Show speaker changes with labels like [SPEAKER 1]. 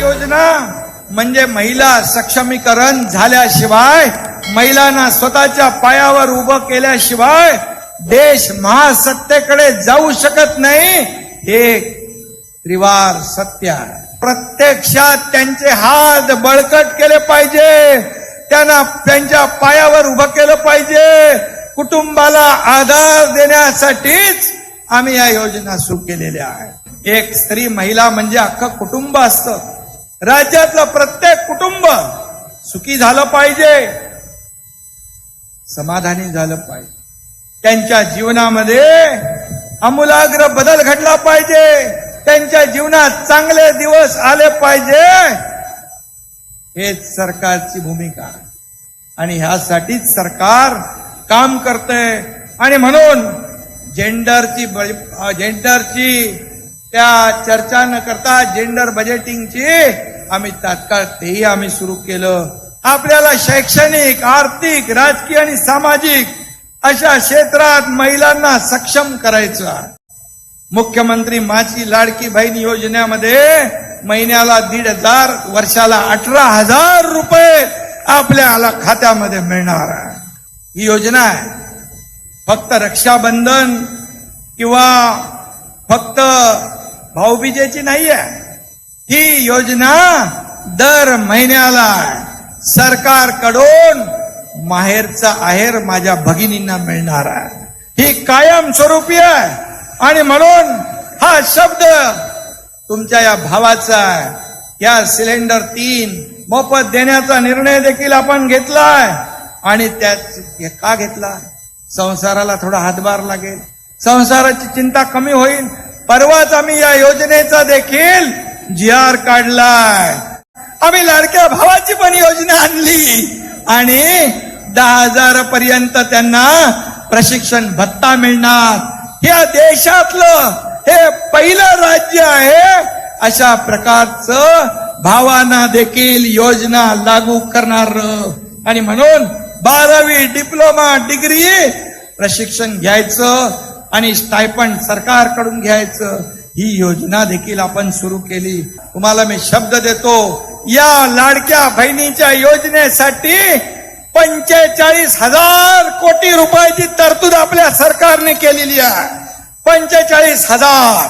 [SPEAKER 1] योजना म्हणजे महिला सक्षमीकरण झाल्याशिवाय महिलांना स्वतःच्या पायावर उभं केल्याशिवाय देश महासत्तेकडे जाऊ शकत नाही हे त्रिवार सत्य आहे. प्रत्यक्षात त्यांचे हात बळकट केले पाहिजे त्यांना त्यांच्या पायावर उभं केलं पाहिजे कुटुंबाला आधार देण्यासाठीच आम्ही या योजना सुरू केलेल्या आहेत. एक स्त्री महिला म्हणजे अख्खं कुटुंब असतं. राज्यातलं प्रत्येक कुटुंब सुखी झालं पाहिजे समाधानी झालं पाहिजे. त्यांच्या जीवनामध्ये आमूलाग्र बदल घडला पाहिजे त्यांच्या जीवनात चांगले दिवस आले पाहिजे हेच सरकारची भूमिका. आणि ह्यासाठीच सरकार काम करते आणि म्हणून जेंडरची बळी- जेंडरची त्या चर्चा न करता जेंडर बजेटिंगची आम्ही तात्काळ तेही आम्ही सुरू केलं. आपल्याला शैक्षणिक आर्थिक राजकीय आणि सामाजिक अशा क्षेत्रात महिलांना सक्षम करायचं मुख्यमंत्री माझी लाडकी बहीण योजनेमध्ये महिन्याला दीड हजार वर्षाला अठरा हजार रुपये आपल्याला खात्यामध्ये मिळणार आहे. ही योजना आहे. फक्त रक्षाबंधन किंवा फक्त भाऊबीजेची नाही आहे ही योजना दर महिन्याला सरकारकडून माहेरचा आहेर माझ्या भगिनींना मिळणार आहे. ही कायम स्वरूपी आहे. आणि म्हणून हा शब्द तुमच्या या भावाचा आहे. या सिलेंडर तीन मोफत देण्याचा निर्णय देखील आपण घेतलाय. आणि त्यात का घेतला संसाराला थोडा हातभार लागेल. संसाराची चिंता कमी होईल. परवाच आम्ही या योजनेचा देखील जी आर काढलाय. आम्ही लाडक्या भावाची पण योजना आणली. आणि दहा हजार पर्यंत त्यांना प्रशिक्षण भत्ता मिळणार. या देशातलं हे पहिलं राज्य आहे अशा प्रकारचं भावांना देखील योजना लागू करणार. आणि म्हणून बारावी डिप्लोमा डिग्री प्रशिक्षण घ्यायचं आणि स्टायपंड सरकारकडून घ्यायचं ही योजना देखील आपण सुरू केली. तुम्हाला मी शब्द देतो या लाडक्या बहिणीच्या योजनेसाठी पंचेचाळीस हजार कोटी रुपयाची तरतूद आपल्या सरकारने केलेली आहे. पंचेचाळीस हजार.